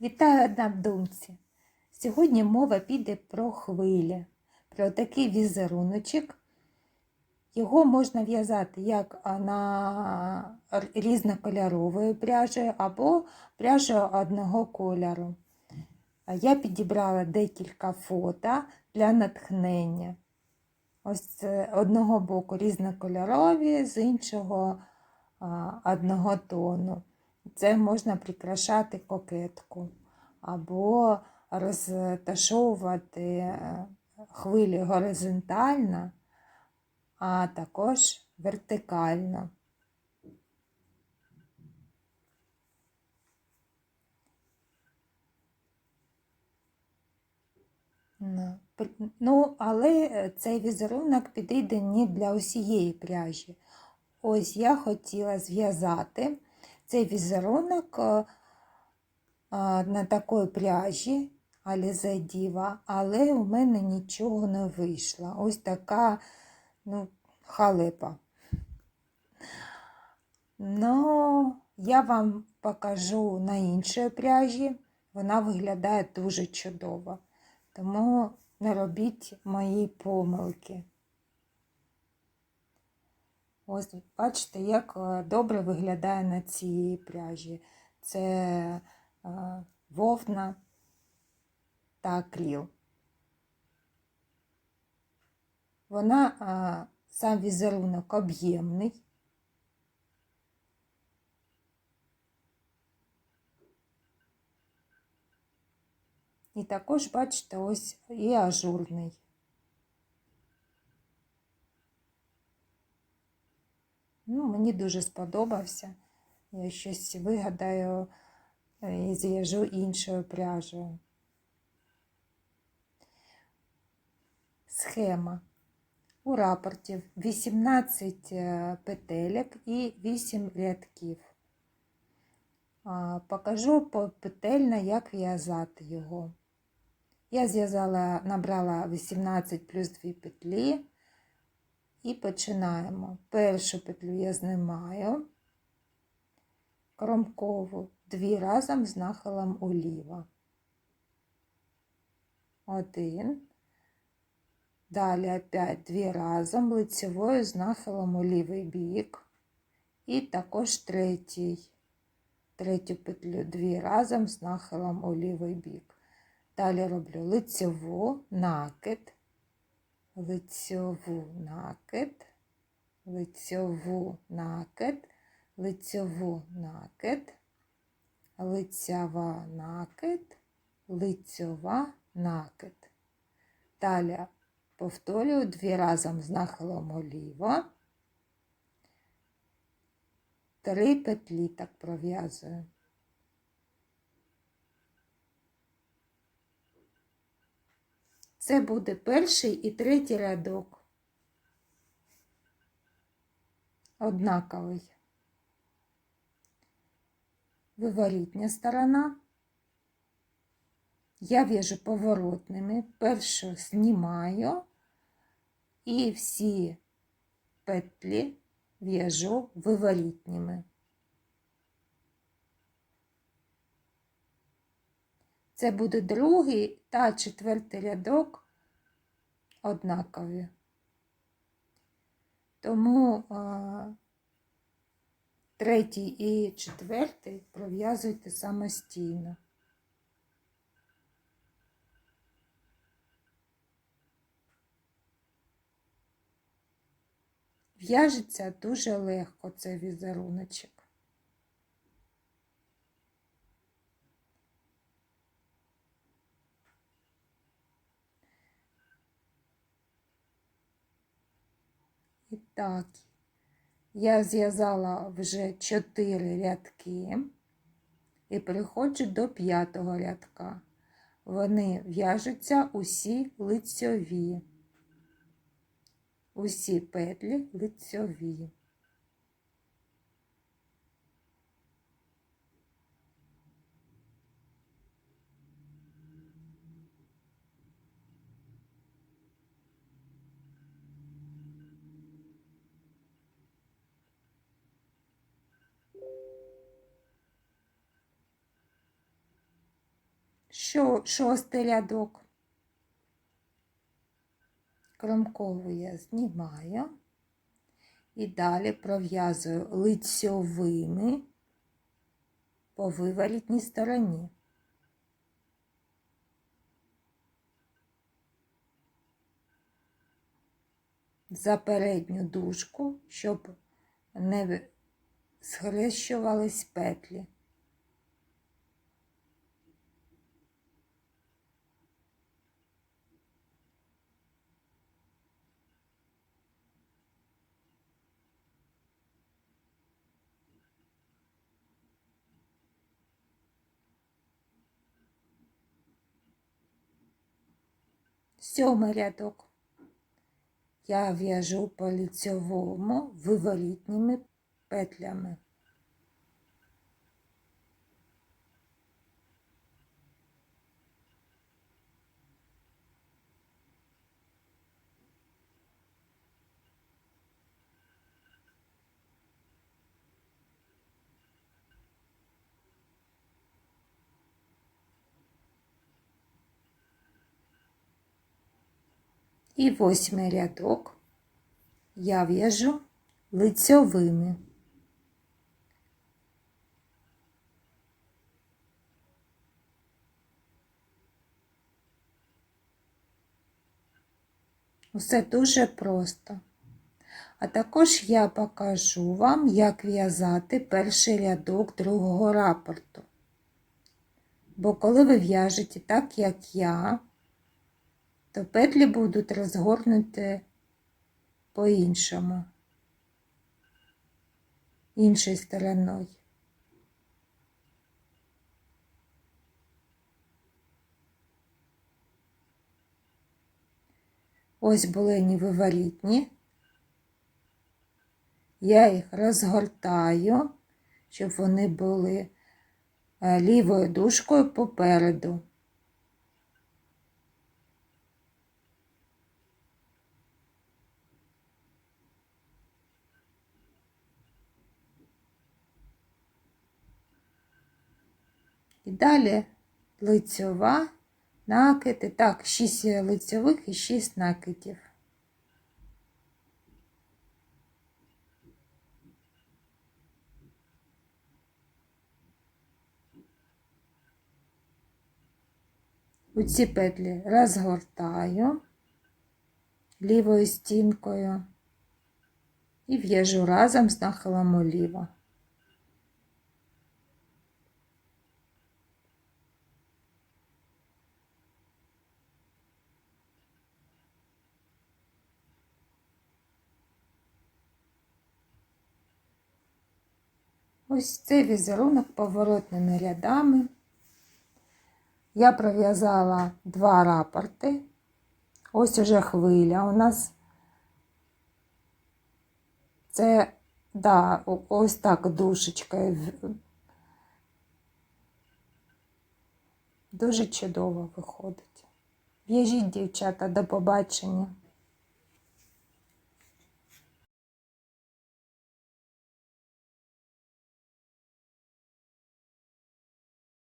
Вітаю однодумці! Сьогодні мова піде про хвилі, про такий візеруночок. Його можна в'язати як на різнокольоровою пряжею або пряжею одного кольору. Я підібрала декілька фото для натхнення. Ось з одного боку різнокольорові, з іншого одного тону. Це можна прикрашати кокетку або розташовувати е, хвилі горизонтально, а також вертикально. Ну, але е, цей візерунок підійде не для усієї пряжі. Ось я хотіла зв'язати цей візерунок е, на такій пряжі Alize Diva, але у мене нічого не вийшло. Ось така ну, халепа. Ну, я вам покажу на іншій пряжі. Вона виглядає дуже чудово. Тому не робіть мої помилки. Ось бачите, як е, добре виглядає на цій пряжі. Це е, вовна та акріл. Вона е, сам візерунок об'ємний. І також, бачите, ось і ажурний. Ну, мені дуже сподобався. Я щось вигадаю е, і зв'яжу іншою пряжею. Схема. У рапорті 18 е, петелек і 8 рядків. Покажу попетельно, як в'язати його. Я зв'язала, набрала 18 плюс 2 петлі. І починаємо. Першу петлю я знімаю, кромкову дві разом з нахилом уліва. Один. Далі опять дві разом лицевою з нахилом у лівий бік. І також третій. Третю петлю дві разом з нахилом у лівий бік. Далі роблю лицеву, накид, лицьову накид, лицьову накид, лицьову накид, лицьова накид, лицьова накид. Далі повторюю дві разом з нахилом оліво. Три петлі так пров'язую. Це буде перший і третій рядок. Однаковий. Виворітня сторона. Я в'яжу поворотними. Першу знімаю і всі петлі в'яжу виворітніми. Це буде другий та четвертий рядок однакові. Тому а, третій і четвертий пров'язуйте самостійно. В'яжеться дуже легко цей візеруночок. І так, я зв'язала вже 4 рядки і переходжу до п'ятого рядка. Вони в'яжуться усі лицьові, усі петлі лицьові. Шостий рядок. Кромкову я знімаю і далі пров'язую лицьовими по виворітній стороні. За передню дужку, щоб не схрещувались петлі. Сьомий рядок. Я в'яжу по ліцьовому виворітніми петлями. І восьмий рядок я в'яжу лицьовими. Усе дуже просто. А також я покажу вам, як в'язати перший рядок другого рапорту. Бо коли ви в'яжете так, як я, то петлі будуть розгорнуті по-іншому, іншою стороною. Ось були виворітні. Я їх розгортаю, щоб вони були е, лівою дужкою попереду. І далі лицьова, накиди. Так, 6 лицьових і 6 накидів. У ці петлі розгортаю лівою стінкою і в'яжу разом з нахилом уліво. Ось цей візерунок поворотними рядами. Я пров'язала два рапорти. Ось уже хвиля у нас. Це, да, ось так душечкою. Дуже чудово виходить. В'яжіть, дівчата, до побачення.